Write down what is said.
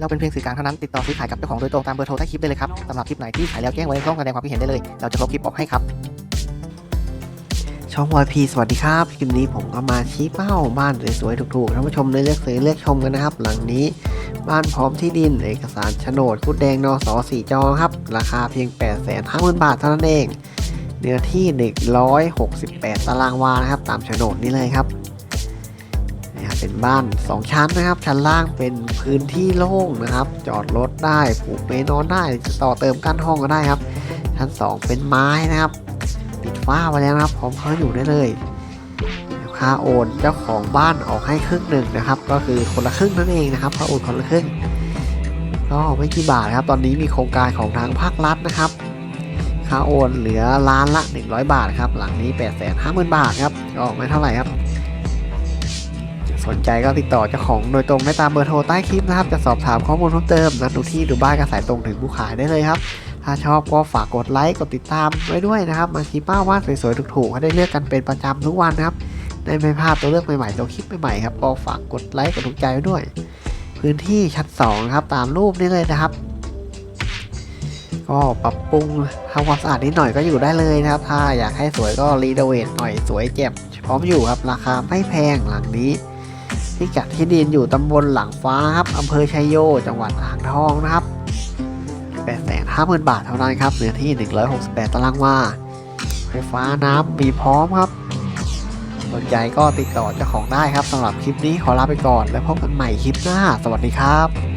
เราเป็นเพียงสื่อกลางเท่านั้นติดต่อซื้อขายกับเจ้าของโดยตรงตามเบอร์โทรใต้คลิปได้เลยครับสำหรับคลิปไหนที่ขายแล้วแจ้งไว้ในช่องแสดงความคิดเห็นได้เลย เราจะลบคลิปออกให้ครับ ช่องวอยพีสวัสดีครับคลิปนี้ผมก็มาชี้เป้าบ้านสวยๆถูกๆท่านผู้ชมเลยเลือกซื้อเลือกชมกันนะครับ หลังนี้บ้านพร้อมที่ดินเอกสารโฉนดคุดแดงนอสอสี่จอครับราคาเพียง 8 5 0 0 0 0 บาทเท่านั้นเองเนื้อที่ 168 ตารางวานะครับตามโฉนดนี้เลยครับ เป็นบ้าน 2 ชั้นนะครับ ชั้นล่างเป็นพื้นที่โล่งนะครับ จอดรถได้ปลูกเปนอนได้จะต่อเติมกั้นห้องก็ได้ครับ ชั้น 2 เป็นไม้นะครับปิดฝ้าไว้แล้วนะครับพร้อมเข้าอยู่ได้เลยค่าโอนเจ้าของบ้านออกให้ครึ่งหนึ่งนะครับ ก็คือคนละครึ่งนั่นเองนะครับค่าโอนคนละครึ่งก็ไม่กี่บาทครับ ตอนนี้มีโครงการของทางภาครัฐนะครับค่าโอนเหลือล้านละ 100 บาทครับ หลังนี้ 8 5 0 0 0 0 บาทครับ ก็ไม่เท่าไหร่ครับ สนใจก็ติดต่อเจ้าของโดยตรงได้ตามเบอร์โทรใต้คลิปนะครับ จะสอบถามข้อมูลเพิ่มเติมนัดดูที่ดูบ้านกระสายตรงถึงผู้ขายได้เลยครับ ถ้าชอบก็ฝากกดไลค์กดติดตามไว้ด้วยนะครับ มาชี้เป้าว่าสวยๆถูกๆให้ได้เลือกกันเป็นประจำทุกวันนะครับได้ไม่พลาดตัวเลือกใหม่ๆตัวคลิปใหม่ๆครับก็ฝากกดไลค์กดถูกใจไว้ด้วย พื้นที่ชั้น2นะครับตามรูปนี้เลยนะครับก็ปรับปรุงทำความสะอาดนิดหน่อยก็อยู่ได้เลยนะครับ ถ้าอยากให้สวยก็รีโนเวทหน่อยสวยเจ็บพร้อมอยู่ครับราคาไม่แพงหลังนี้ พิกัดที่ดินอยู่ตำบลหลังฟ้าครับอำเภอชัยโย จังหวัดอ่างทองนะครับ850,000 บาทเท่านั้นครับเนื้อที่ 168 ตารางวา ไฟฟ้าน้ำมีพร้อมครับสนใจก็ติดต่อเจ้าของได้ครับสำหรับคลิปนี้ขอลาไปก่อน แล้วพบกันใหม่คลิปหน้า สวัสดีครับ